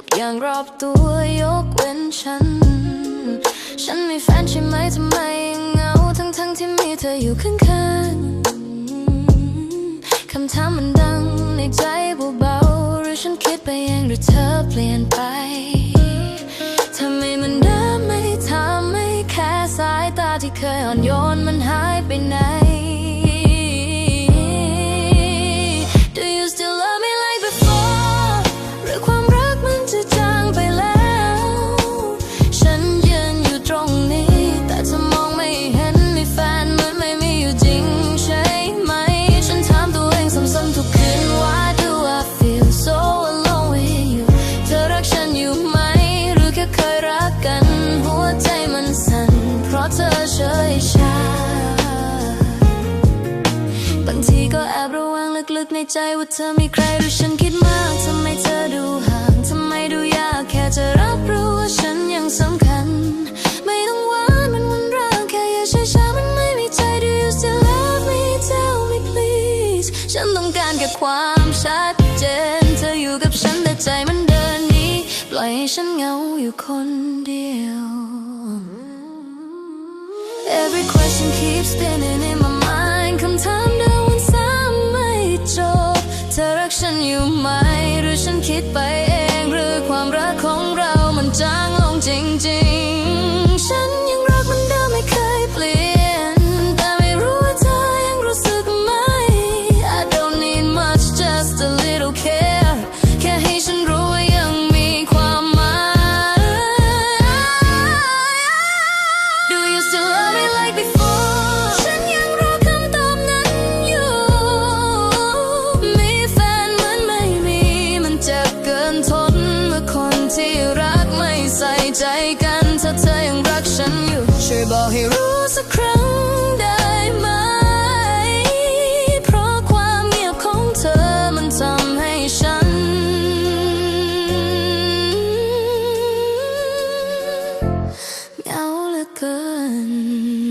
ทุกอย่างรอบตัวยกเว้นฉัน ฉันมีแฟนใช่ไหมทำไมยังเหงาทั้งทั้งที่มีเธออยู่ข้างๆ ลึกๆในใจว่าเธอมีใครหรือฉันคิดมากทำไมเธอดูห่างทำไมดูยากแค่จะรับรู้ว่าฉันยังสำคัญ ไม่ต้องหวานมันมันแรงแค่อย่าช้าๆมันไม่มีใจ Do you still love me tell me please ฉันต้องการแค่ความชัดเจน เธออยู่กับฉันแต่ใจมันเดินหนี้ปล่อยให้ฉันเหงาอยู่คนเดียว Every question keeps spinning in my รักฉันอยู่ไหม หรือฉันคิดไปเอง หรือความรักของเรามันจางลงจริงๆ ใจกันถ้าเธอยังรักฉันอยู่ ช่วยบอกให้รู้สักครั้งได้ไหม เพราะความเงียบของเธอมันทำให้ฉัน เหงาเหลือเกิน